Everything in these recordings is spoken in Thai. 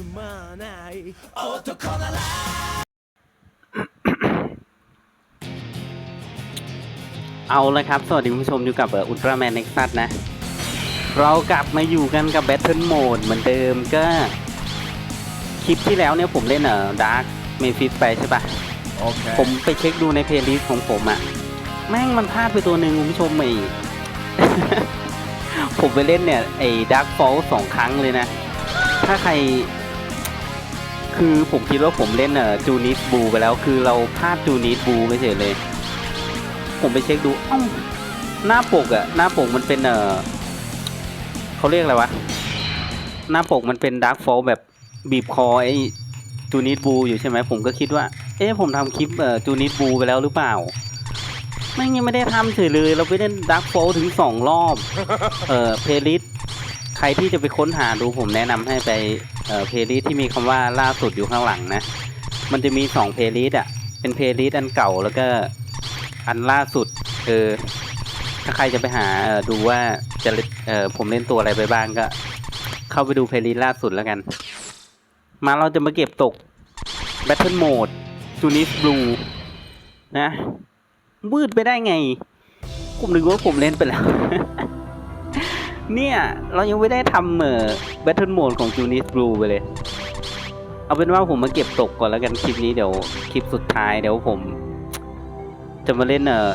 すまない男なら เอาละครับ สวัสดีคุณผู้ชมอยู่กับอุลตร้าแมนเน็กซัสนะ เรากลับมาอยู่กันกับแบทเทิลโหมดเหมือนเดิมก็ คลิปที่แล้วเนี่ยผมเล่นเอ่อดาร์กเมฟิสไปใช่ปะ Okay ผมไปเช็คดูในเพลย์ลิสต์ของผมอะแม่งมันพลาดไปตัวหนึ่งคุณผู้ชมไอ้ ผมไปเล่นเนี่ย ไอ้ดาร์กฟอลสองครั้งเลยนะ ถ้าใคร คือผมคิดว่าผมเล่นเอ่อจูนิสบูไปแล้วคือเราพลาดจูนิสบูไม่เฉยเลย ผมไปเช็คดูอ้าหน้าปกอะหน้าปกมันเป็นเอ่อเขาเรียกอะไรวะ หน้าปกมันเป็นดาร์กฟอลแบบบีบคอไอ้จูนิสบูอยู่ใช่ไหมผมก็คิดว่า เอ๊ะผมทำคลิปเอ่อจูนิสบูไปแล้วหรือเปล่าไม่ยังไม่ได้ทำเฉยเลย เราไปเล่นดาร์กโฟถึงสองรอบ เอ่อเพลิส ครที่จะไปค้นหาดูผมแนะนำให้ไปเเพลย์ลิสที่มีคำว่าล่าสุดอยู่ข้างหลังนะ มันจะมีสองเพลย์ลิสอะ เป็นเพลย์ลิสอันเก่าแล้วก็อันล่าสุดเออถ้าใครจะไปหาดูว่าจะเออผมเล่นตัวอะไรไปบ้างก็ เข้าไปดูเพลย์ลิสล่าสุดแล้วกัน มาเราจะมาเก็บตก Battle Mode จูนิสบลูนะวืดไปได้ไงผมนึกว่าผมเล่นไปแล้ว เนี่ย เรายังไม่ได้ทำเอ่อ Battle Mode ของจูนิสบลูไปเลย เอาเป็นว่าผมมาเก็บตกก่อนแล้วกันคลิปนี้เดี๋ยวคลิปสุดท้ายเดี๋ยวผม จะมาเล่นเอ่อ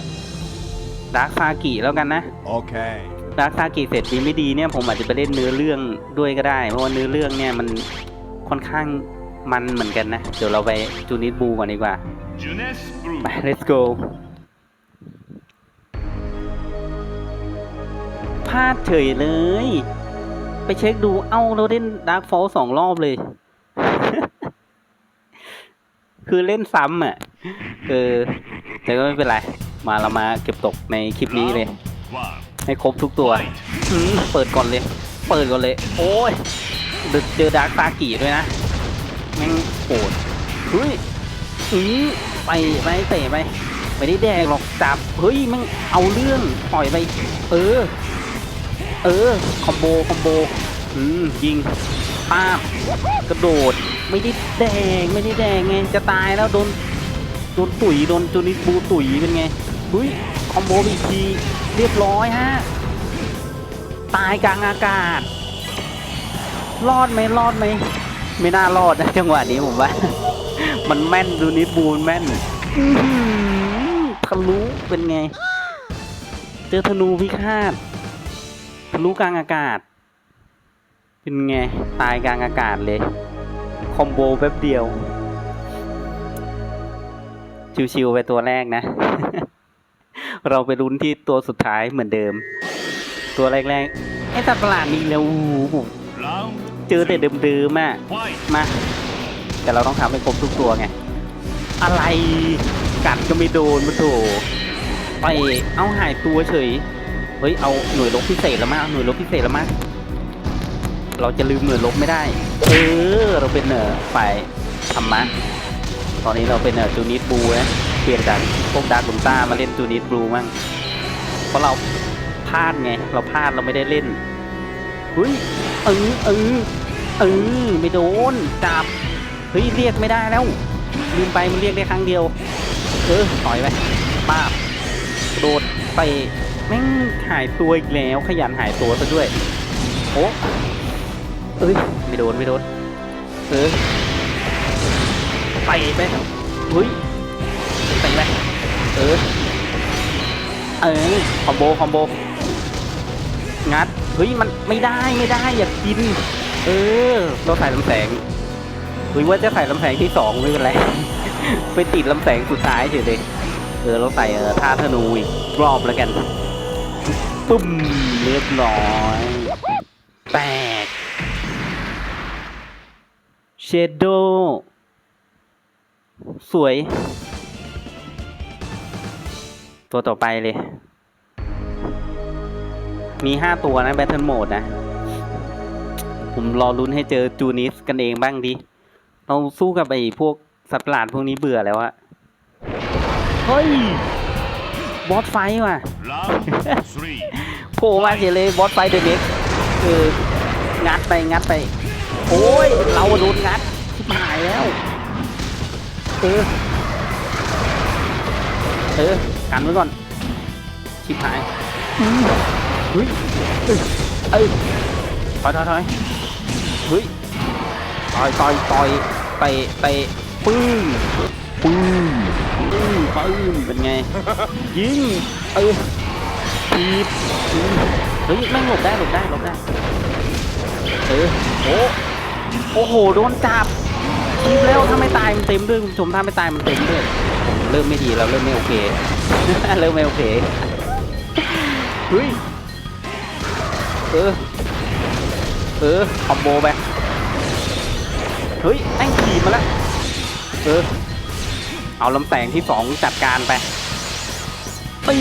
ดาร์คซากิแล้วกันนะ Okay ดาร์คซากิเสร็จดีไม่ดีเนี่ยผมอาจจะไปเล่นเนื้อเรื่องด้วยก็ได้ เพราะว่าเนื้อเรื่องเนี่ยมันค่อนข้างมันเหมือนกันนะ เดี๋ยวเราไปจูนิสบูก่อนดีกว่า Junes Brew. ไป let's go าดเฉยเลย ไปเช็คดูเอ้าเราเล่นดาร์ f ฟอลสองรอบเลย คือเล่นซ้ำอะเออแต่ก็ไม่เป็นไร มาเรามาเก็บตกในคลิปนี้เลย ให้ครบทุกตัวเปิดก่อนเลย เปิดก่อนเลย โอ้ยเดี๋ยวเจอดาร์คซากิด้วยนะแม่งโหดเฮ้ยอือไปไปเตะไปไม่ได้แดกหรอกจับเฮ้ยแม่งเอาเรื่องปล่อยไป เออ เออ คอมโบ คอมโบ อืม ยิงป้าบกระโดด ไม่ได้แดง ไม่ได้แดงไง จะตายแล้วโดน โดนตุ๋ย โดนจูนิสบูตุ๋ยเป็นไงเฮ้ย คอมโบอีกที เรียบร้อยฮะ ตายกลางอากาศ รอดไหมรอดไหม ไม่น่ารอดนะจังหวะนี้ผมว่า มันแม่นดูนิบูนแม่นทะลุเป็นไง เจอธนูพิฆาต ทะลุกลางอากาศ เป็นไง ตายกลางอากาศเลย คอมโบแป๊บเดียว ชิวๆไปตัวแรกนะ เราไปลุ้นที่ตัวสุดท้ายเหมือนเดิม ตัวแรกๆไอ้ตัดประหลาดนี่แล้วโอ้โหเจอแต่เดิมๆอะมา แต่เราต้องทำให้ครบทุกตัวไง อะไรกัดก็ไม่โดนมาโถไปเอาหายตัวเฉย เฮ้ยเอาหน่วยลบพิเศษแล้วมาเอาหน่วยลบพิเศษแล้วมาเราจะลืมหน่วยลบไม่ได้ เออ เราเป็นเอ่อฝ่ายธรรมะ ตอนนี้เราเป็นเอ่อจูนิสบูนะ เปลี่ยนจากพวกดาร์กลุมต้ามาเล่นจูนิสบูมั่ง เพราะเราพลาดไง เราพลาดเราไม่ได้เล่น เฮ้ย เออเออเออไม่โดน จับ เฮ้ย เรียกไม่ได้แล้ว ลืมไปมันเรียกได้ครั้งเดียว เออต่อยไปป้าบโดดไป แม่งหายตัวอีกแล้วขยันหายตัวซะด้วยโอ้เอ้ยไม่โดนไม่โดนเออไปไปเฮ้ยไปไปเออเออคอมโบคอมโบงัดเฮ้ยมันไม่ได้ไม่ได้อย่ากิน เออ เราใส่ลำแสงหรือว่าจะใส่ลำแสงที่สองไม่เป็นไรไปติดลำแสงสุดท้ายเฉยเลยเออเราใส่เออท่าธนูอีกรอบแล้วกัน ปุ้มเรียบร้อยแตกเชดโดสวย ตัวต่อไปเลย มีห้าตัวนะ Battle Mode นะ ผมรอลุ้นให้เจอจูนิสกันเองบ้างดิ เราสู้กับไอ้พวกสัตว์ประหลาดพวกนี้เบื่อแล้วอะเฮ้ย บอสไฟว่ะ โผล่มาเฉยเลยบอสไฟเดอะเน็กคืองัดไปงัดไป โอ้ย เราเอาโดนงัดชิบหายแล้วเออเออกันไว้ก่อนชิบหายอืมเฮ้ยเอ้ยเอ้ยถอยถอยถอยเฮ้ยต่อยต่อยต่อยไปไปปึ้งปึ้งปึ้งปึ้งเป็นไงยิงเออ ทีบเฮ้ยแม่หลบได้หลบได้หลบได้เออโอ้โอ้โหโดนจับทีบแล้วถ้าไม่ตายมันเต็มด้วยคุณผู้ชมถ้าไม่ตายมันเต็มด้วยเริ่มไม่ดีแล้วเริ่มไม่โอเคเริ่มไม่โอเคเฮ้ยเออเออคอมโบไปเฮ้ยแม่งขี่มาแล้วเออเอาลำแสงที่สองจัดการไป ปี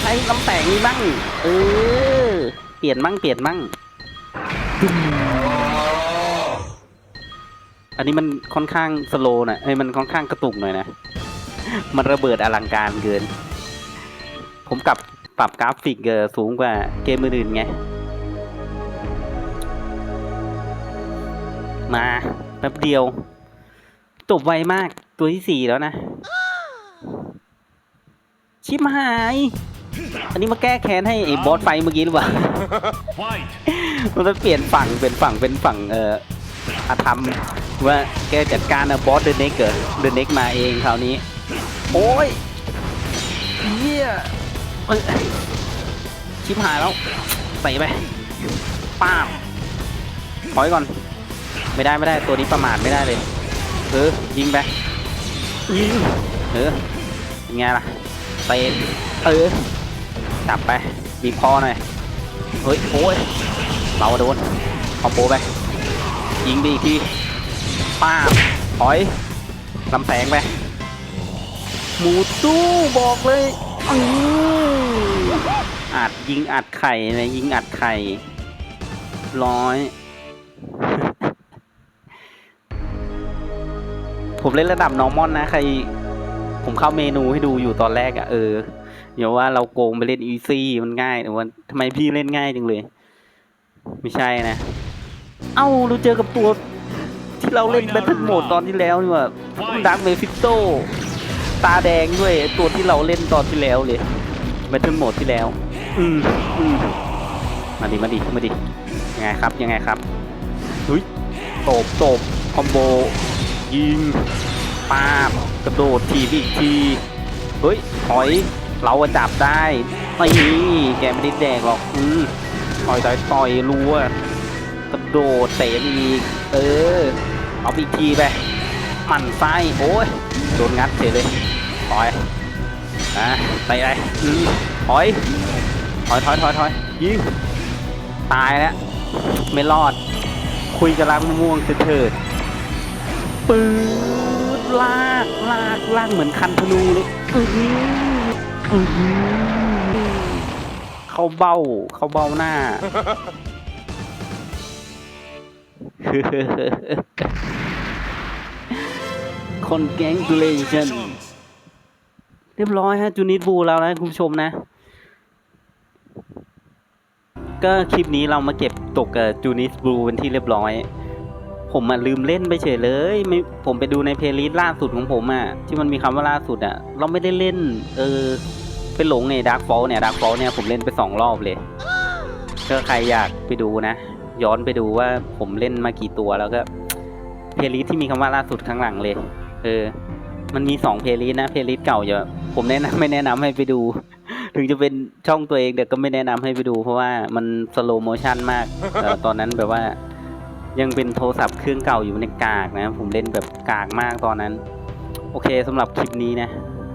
ใครลำแสงนี้มั่งเออ เปลี่ยนมั่งเปลี่ยนมั่ง อันนี้มันค่อนข้างสโลนะเอ้ยมันค่อนข้างกระตุกหน่อยนะ มันระเบิดอลังการเกิน ผมกลับปรับกราฟิกเออสูงกว่าเกมอื่นไง มาแป๊บเดียว จบไวมากตัวที่สี่แล้วนะ ชิบหาย อันนี้มาแก้แค้นให้ไอ้บอสไฟเมื่อกี้หรือเปล่า มันจะเปลี่ยนฝั่งเป็นฝั่งเป็นฝั่งเอ่ออาธรรมว่าแกจัดการอะบอสเดนเน็กเกิดเดนเน็กมาเองคราวนี้ โอ้ยเยี่ยชิบหายแล้วใส่ไปป้าบถอยก่อน ไม่ได้ไม่ได้ตัวนี้ประมาทไม่ได้เลย เออยิงไปยิงเออเป็นไงล่ะ เตะเออจับไปบีบคอหน่อยเฮ้ยโอ้ยเราโดนคอมโบไปยิงไปอีกทีป้าบถอยลำแสงไปหมูตู้บอกเลยอื้ออัดยิงอัดไข่นะยิงอัดไข่ร้อย ผมเล่นระดับนอร์มอนนะ ใคร ผมเข้าเมนูให้ดูอยู่ตอนแรกอะ่ะเอออย่าว่าเราโกงไปเล่นอีซี่มันง่ายแต่ว่าทำไมพี่เล่นง่ายจังเลย ไม่ใช่นะ เอ้าเราเจอกับตัวที่เราเล่นแบทเทิลโหมดตอนที่แล้วนี่ว่าดักเมฟิโตตาแดงด้วยตัวที่เราเล่นตอนที่แล้วเลยแบทเทิลโหมดที่แล้ว อืมอืมมาดิมาดิมาดิยังไงครับยังไงครับเฮ้ยตบตบคอมโบยิง ปาบกระโดดทีบอีกที เฮ้ยถอย เราอะจับได้ไม่แกไม่ได้แดกหรอกอืมต่อยต่อยต่อยรัวกระโดดเตะอีก เออ เอาไปอีกทีไปหมั่นไส้โอ้ยโดนงัดเฉยเลยถอยอะไปไปอืมถอยถอยถอยถอยถอยยิงตายแล้วไม่รอด คุยกับล้างม่วงเถิดปืด ลากลากลากเหมือนคันธนูเลยอื้อหืออื้อหือเข้าเบ้าเข้าเบ้าหน้า คนแก๊งกูเลชัน Chance. เรียบร้อยฮะจูนิตบูแล้วนะคุณผู้ชมนะ ก็คลิปนี้เรามาเก็บตกกับจูนิสบูเป็นที่เรียบร้อย ผมมาลืมเล่นไปเฉยเลยไม่ผมไปดูในเพลย์ลิสต์ล่าสุดของผมอะ่ะที่มันมีคำว่าล่าสุดอะ่ะ เราไม่ได้เล่น เออไปหลงในดาร์กฟอลเนี่ยดาร์กฟอลเนี่ยผมเล่นไปสองรอบเลยก็ใครอยากไปดูนะ ย้อนไปดูว่าผมเล่นมากี่ตัวแล้วก็เพลย์ลิสต์ที่มีคำว่าล่าสุดข้างหลังเลย เออ มันมีสองเพลย์ลิสต์นะเพลย์ลิสต์เก่าอย่าผมแนะนำไม่แนะนำให้ไปดู ถึงจะเป็นช่องตัวเองแต่ก็ไม่แนะนำให้ไปดู เพราะว่ามันสโลโมชันมากเออตอนนั้นแบบว่า ยังเป็นโทรศัพท์เครื่องเก่าอยู่ในกากนะ ผมเล่นแบบกากมากตอนนั้น โอเคสำหรับคลิปนี้นะ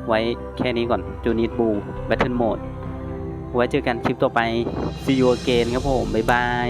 ไว้แค่นี้ก่อนจูนิตบูแบทเทิลโหมดไว้เจอกันคลิปต่อไป See you again ครับผม บ๊ายบาย